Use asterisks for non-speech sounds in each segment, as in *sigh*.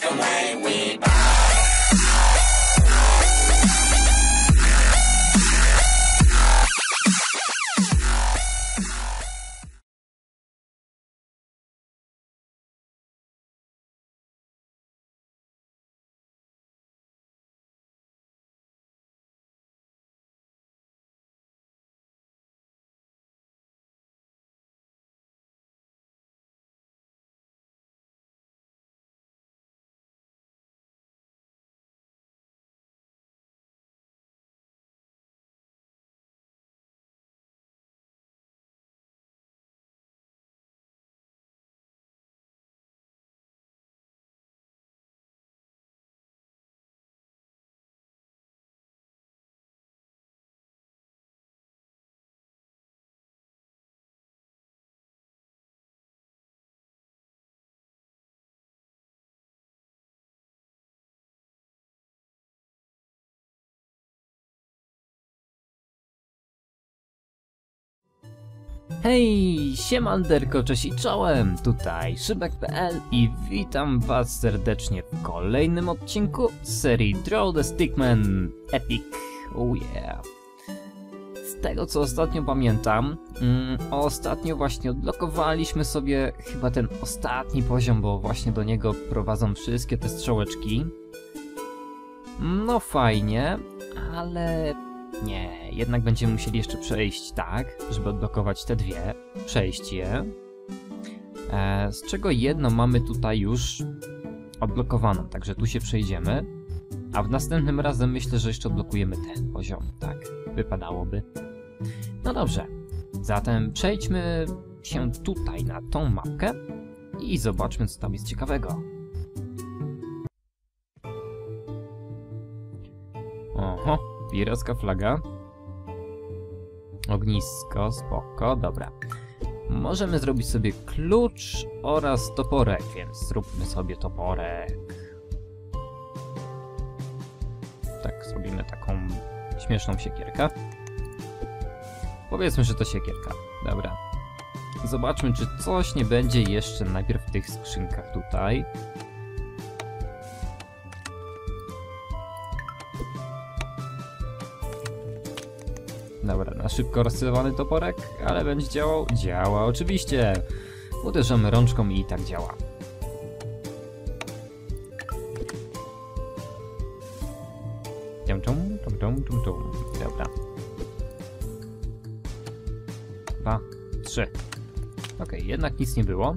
Come way Hej, siemanderko, cześć i czołem, tutaj Szybek.pl i witam was serdecznie w kolejnym odcinku serii Draw the Stickman Epic, oh yeah. Z tego co ostatnio pamiętam, mm, ostatnio właśnie odblokowaliśmy sobie chyba ten ostatni poziom, bo właśnie do niego prowadzą wszystkie te strzałeczki. No fajnie, ale nie, jednak będziemy musieli jeszcze przejść tak, żeby odblokować te dwie, przejść je. E, z czego jedno mamy tutaj już odblokowaną, także tu się przejdziemy. A w następnym razem myślę, że jeszcze odblokujemy ten poziom, tak, wypadałoby. No dobrze, zatem przejdźmy się tutaj na tą mapkę i zobaczmy co tam jest ciekawego. Oho, piracka flaga. Ognisko, spoko, dobra. Możemy zrobić sobie klucz oraz toporek, więc zróbmy sobie toporek. Tak, zrobimy taką śmieszną siekierkę. Powiedzmy, że to siekierka. Dobra. Zobaczmy, czy coś nie będzie jeszcze najpierw w tych skrzynkach tutaj. Dobra, na szybko rozsyłany toporek, ale będzie działał? Działa oczywiście. Uderzamy rączką i tak działa. Tum, tum, tum, tum, tum, tum. Dobra. Dwa, trzy. Okej, jednak nic nie było.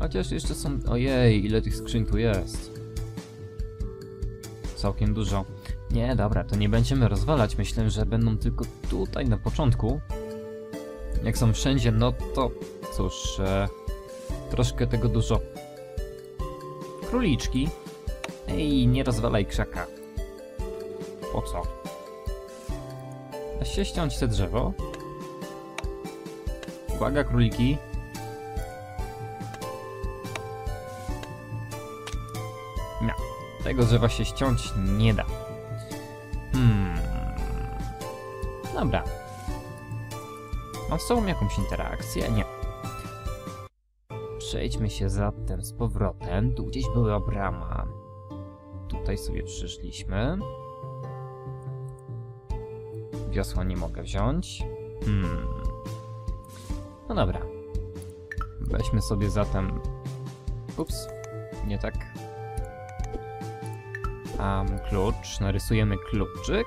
Chociaż jeszcze są... Ojej, ile tych skrzyń tu jest. Całkiem dużo. Nie, dobra, to nie będziemy rozwalać. Myślę, że będą tylko tutaj na początku. Jak są wszędzie, no to cóż, e, troszkę tego dużo. Króliczki. Ej, nie rozwalaj krzaka. Po co? Da się ściąć te drzewo? Uwaga, króliki. Nie, tego drzewa się ściąć nie da. Hmm. Dobra. Mam z sobą jakąś interakcję? Nie. Przejdźmy się zatem z powrotem. Tu gdzieś była brama. Tutaj sobie przyszliśmy. Wiosła nie mogę wziąć. Hmm. No dobra. Weźmy sobie zatem... Ups. Nie tak. Um, klucz. Narysujemy kluczyk.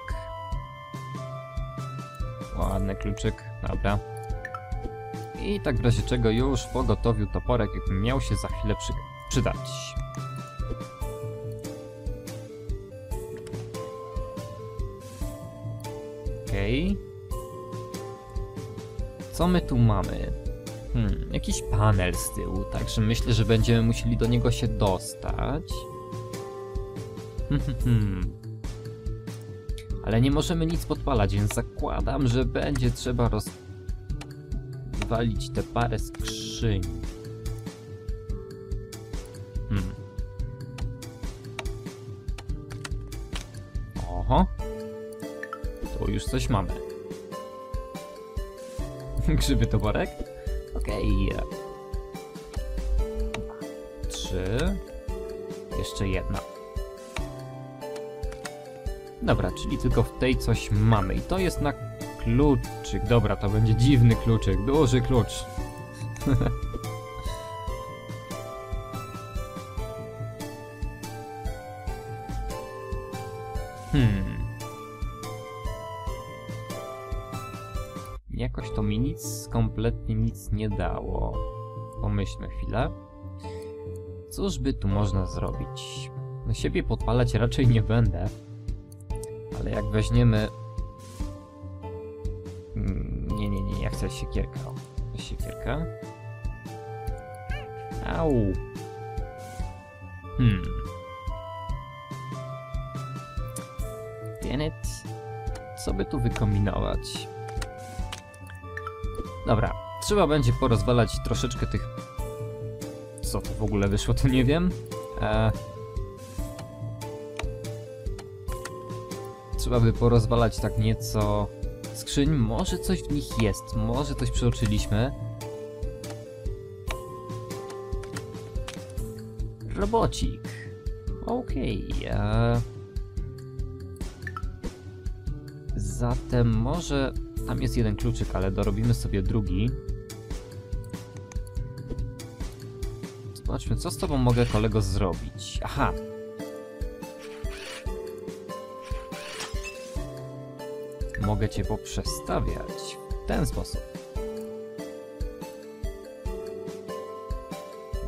Ładny kluczyk. Dobra. I tak w razie czego już w pogotowiu toporek jakby miał się za chwilę przy przydać. Okej. Okay. Co my tu mamy? Hmm, jakiś panel z tyłu, także myślę, że będziemy musieli do niego się dostać. Ale nie możemy nic podpalać, więc zakładam, że będzie trzeba rozwalić te parę skrzyń. Hmm. Oho. Tu już coś mamy. *laughs* Grzyby toporek? Okej. Okay. Trzy. jeszcze jedna. Dobra, czyli tylko w tej coś mamy. I to jest na kluczyk. Dobra, to będzie dziwny kluczyk. Duży klucz. *laughs* hmm. Jakoś to mi nic, kompletnie nic nie dało. Pomyślmy chwilę. Cóż by tu można zrobić? Na siebie podpalać raczej nie będę. Ale jak weźmiemy... Mm, Nie, nie, nie, ja chcę siekierkę. O, weź siekierkę. Au. Hmm. Dammit. Co by tu wykombinować? Dobra, trzeba będzie porozwalać troszeczkę tych... Co to w ogóle wyszło, to nie wiem. E... Trzeba by porozwalać tak nieco skrzyń. Może coś w nich jest, może coś przeoczyliśmy. Robocik. Okej. e... Zatem może... Tam jest jeden kluczyk, ale dorobimy sobie drugi. Zobaczmy, co z tobą mogę, kolego, zrobić. Aha. Mogę cię poprzestawiać w ten sposób.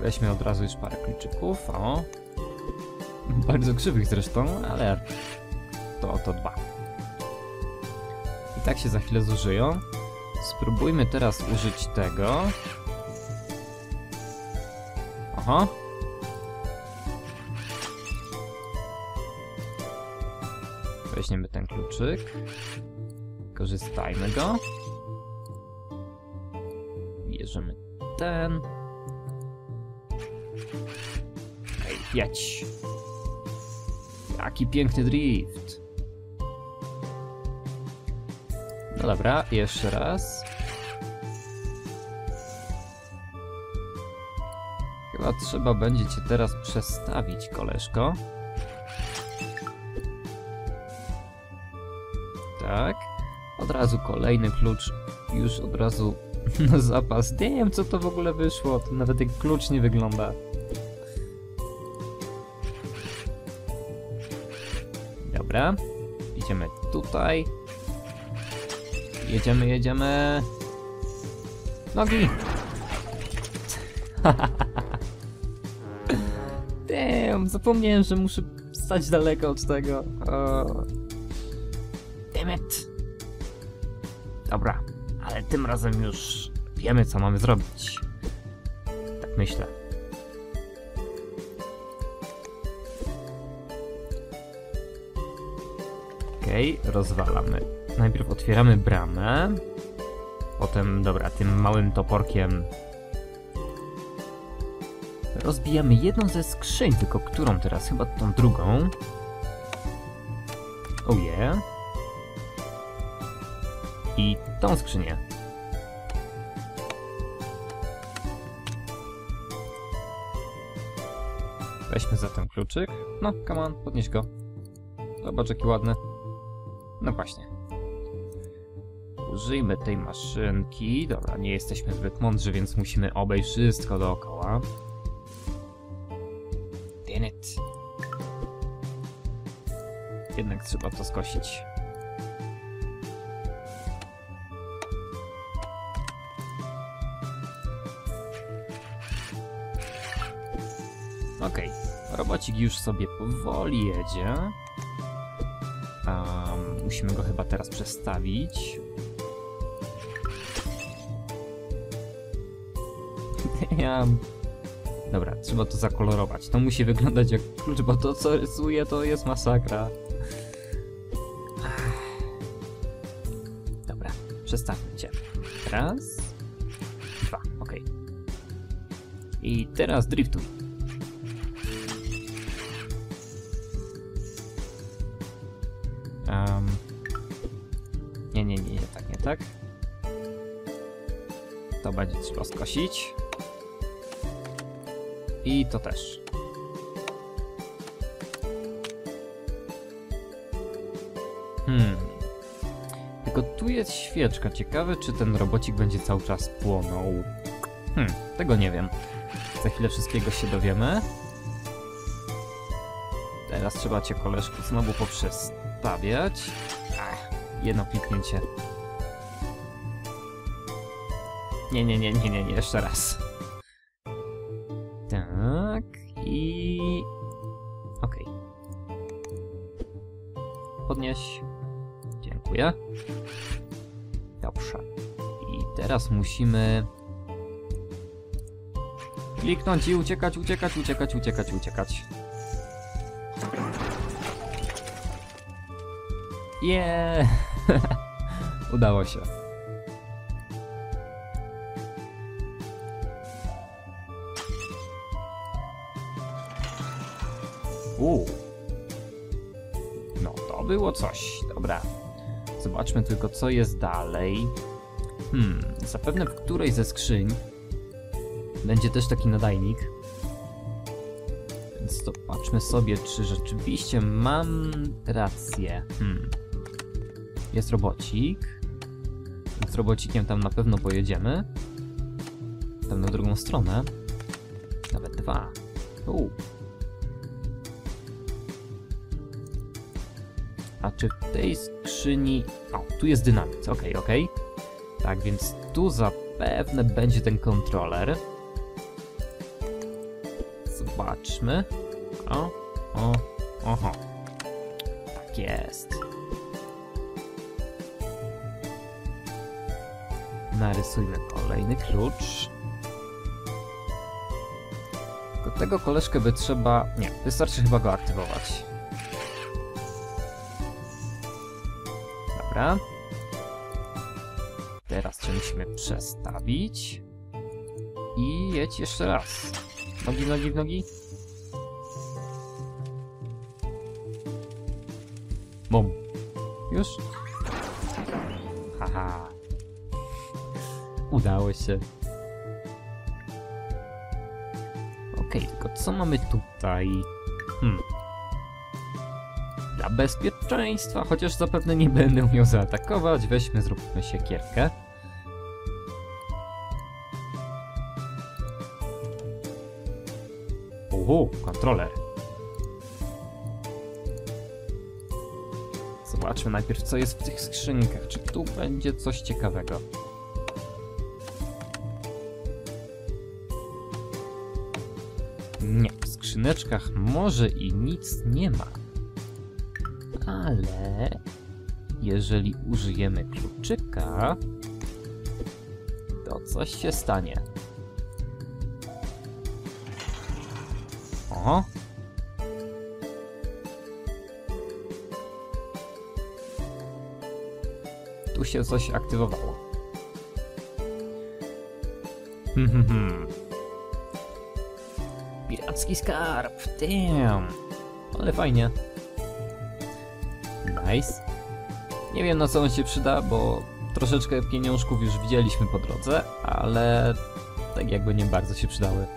Weźmy od razu już parę kluczyków, o. Bardzo krzywych zresztą, ale to o to dba. I tak się za chwilę zużyją. Spróbujmy teraz użyć tego. Aha. Weźmiemy ten kluczyk. Korzystajmy go. Bierzemy ten. Okej, jedź. Jaki piękny drift. No dobra, jeszcze raz. Chyba trzeba będzie cię teraz przestawić, koleżko. Tak. Od razu kolejny klucz. Już od razu *laughs* na zapas. Nie wiem, co to w ogóle wyszło. To nawet jak klucz nie wygląda. Dobra. Idziemy tutaj. Jedziemy, jedziemy. Nogi! *laughs* Damn, zapomniałem, że muszę stać daleko od tego. O. Damn it. Dobra, ale tym razem już wiemy, co mamy zrobić. Tak myślę. Okej, okay, rozwalamy. Najpierw otwieramy bramę. Potem, dobra, tym małym toporkiem rozbijamy jedną ze skrzyń, tylko którą teraz? Chyba tą drugą. Oh yeah. I tą skrzynię. Weźmy za ten kluczyk. No, come on, podnieś go. Zobacz, jaki ładny. No właśnie. Użyjmy tej maszynki. Dobra, nie jesteśmy zbyt mądrzy, więc musimy obejść wszystko dookoła. Damn it. Jednak trzeba to skosić. Okej, okay. robocik już sobie powoli jedzie. Um, musimy go chyba teraz przestawić. *laughs* ja... Dobra, trzeba to zakolorować. To musi wyglądać jak klucz, bo to co rysuje to jest masakra. *sighs* Dobra, przestawmy cię. Raz, dwa, ok. I teraz driftuj. Um, nie, nie, nie, nie tak, nie tak. To będzie trzeba skosić. I to też. Hmm. Tylko tu jest świeczka. Ciekawe, czy ten robocik będzie cały czas płonął. Hmm, tego nie wiem. Za chwilę wszystkiego się dowiemy. Teraz trzeba cię, koleżku, znowu poprzestawiać. Ach, jedno kliknięcie. Nie, nie, nie, nie, nie, nie, jeszcze raz. Tak, i... Okej. Podnieś. Dziękuję. Dobrze. I teraz musimy... Kliknąć i uciekać, uciekać, uciekać, uciekać, uciekać. Yeah! *laughs* Udało się. Uuu. No, to było coś. Dobra. Zobaczmy tylko, co jest dalej. Hmm, zapewne w której ze skrzyń będzie też taki nadajnik. Więc zobaczmy sobie, czy rzeczywiście mam rację. Hmm. Jest robocik. Z robocikiem tam na pewno pojedziemy. Tam na drugą stronę. Nawet dwa. Uuu. A czy w tej skrzyni... O, tu jest dynamit, okej, okej. Tak, więc tu zapewne będzie ten kontroler. Zobaczmy. O, o, oho. Tak jest. Narysujmy kolejny klucz. Tylko tego koleżkę by trzeba... Nie, wystarczy chyba go aktywować. Dobra. Teraz cię musimy przestawić. I jedź jeszcze raz. Nogi, nogi, nogi. Bum. Już? Udało się. Okej, tylko co mamy tutaj? Hmm. Dla bezpieczeństwa, chociaż zapewne nie będę umiał zaatakować, weźmy, zróbmy siekierkę. Uhu, kontroler. Zobaczmy najpierw, co jest w tych skrzynkach. Czy tu będzie coś ciekawego? Skrzyneczkach może i nic nie ma. Ale jeżeli użyjemy kluczyka, to coś się stanie. O! Tu się coś aktywowało. Hmm, hmm, hmm. Piracki skarb, damn. Ale fajnie. Nice. Nie wiem na co on się przyda, bo troszeczkę pieniążków już widzieliśmy po drodze, ale tak jakby nie bardzo się przydały.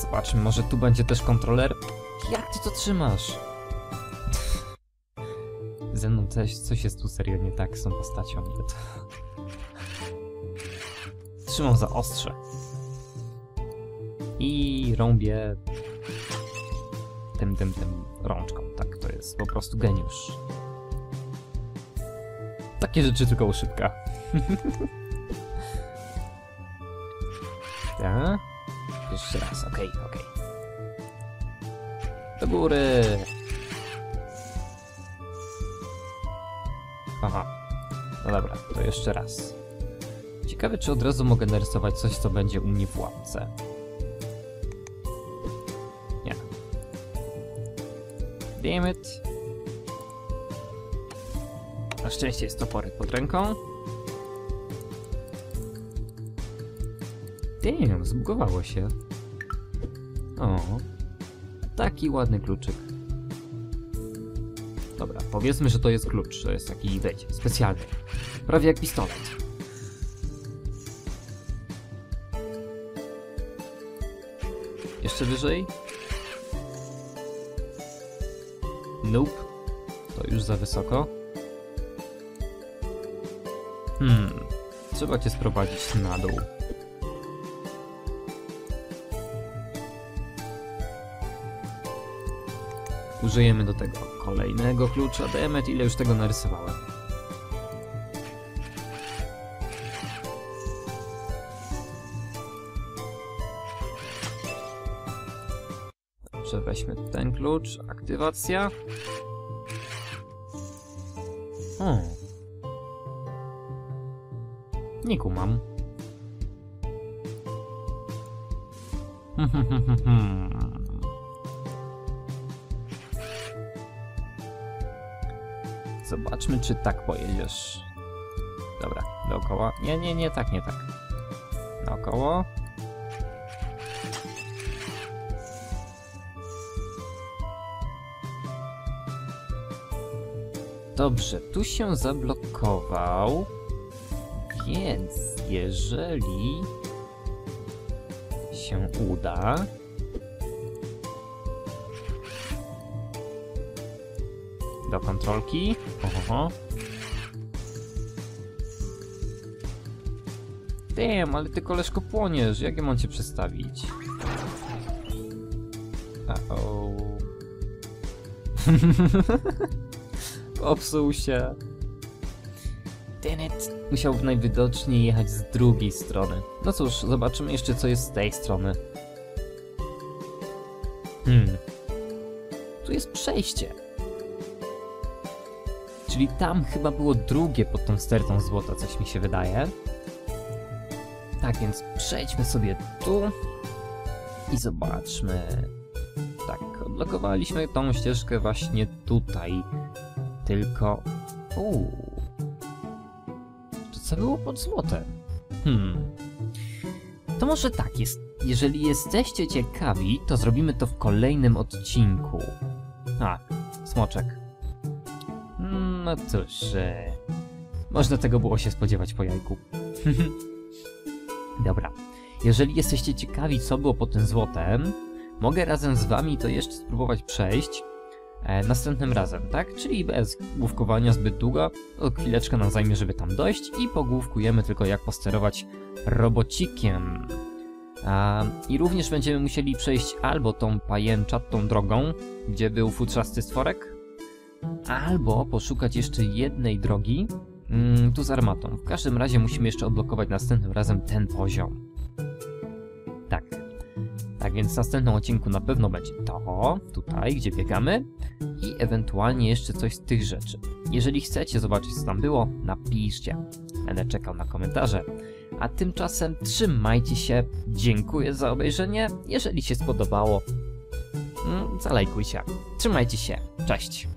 Zobaczmy, może tu będzie też kontroler. Jak ty to trzymasz? *laughs* Ze mną coś, coś jest tu serio nie tak z tą postacią. *laughs* Trzymam za ostrze. I rąbię tym, tym, tym rączką. Tak, to jest po prostu geniusz. Takie rzeczy tylko u szybka. *laughs* tak. Jeszcze raz, okej, okay, okej. Okay. Do góry! Aha. No dobra, to jeszcze raz. Ciekawe, czy od razu mogę narysować coś, co będzie u mnie w łapce. Damn it. Na szczęście jest toporek pod ręką. Damn, zbugowało się. O, taki ładny kluczyk. Dobra, powiedzmy, że to jest klucz. To jest taki, wiecie, specjalny. Prawie jak pistolet. Jeszcze wyżej? Nope. To już za wysoko. Hmm, trzeba cię sprowadzić na dół. Użyjemy do tego kolejnego klucza. Demet, ile już tego narysowałem. Dobrze, weźmy ten klucz. Aktywacja. O. Nie kumam. *laughs* Zobaczmy, czy tak pojedziesz. Dobra, dookoła. Nie, nie, nie, tak, nie tak. Naokoło. Dobrze, tu się zablokował. Więc jeżeli się uda. Do kontrolki. Oho. Damn, ale ty koleżko płoniesz. Jak ja mam cię przestawić? Uh-oh. *laughs* Popsuł się. Tenet musiał najwidoczniej jechać z drugiej strony. No cóż, zobaczymy jeszcze co jest z tej strony. Hmm. Tu jest przejście. Czyli tam chyba było drugie pod tą stertą złota, coś mi się wydaje. Tak więc przejdźmy sobie tu i zobaczmy. Tak, odblokowaliśmy tą ścieżkę właśnie tutaj. Tylko... Uuu. To co było pod złotem? Hmm. To może tak jest. Jeżeli jesteście ciekawi, to zrobimy to w kolejnym odcinku. A, smoczek. No cóż, e, można tego było się spodziewać po jajku. *laughs* Dobra. Jeżeli jesteście ciekawi, co było pod tym złotem, mogę razem z wami to jeszcze spróbować przejść następnym razem, tak? Czyli bez główkowania zbyt długo, chwileczkę nam zajmie, żeby tam dojść i pogłówkujemy tylko jak posterować robocikiem. I również będziemy musieli przejść albo tą pajęczatą drogą, gdzie był futrzasty stworek, albo poszukać jeszcze jednej drogi, mm, tu z armatą. W każdym razie musimy jeszcze odblokować następnym razem ten poziom. Tak. Więc w następnym odcinku na pewno będzie to, tutaj, gdzie biegamy i ewentualnie jeszcze coś z tych rzeczy. Jeżeli chcecie zobaczyć, co tam było, napiszcie. Będę czekał na komentarze. A tymczasem trzymajcie się, dziękuję za obejrzenie. Jeżeli się spodobało, mm, zalajkujcie. Trzymajcie się, cześć!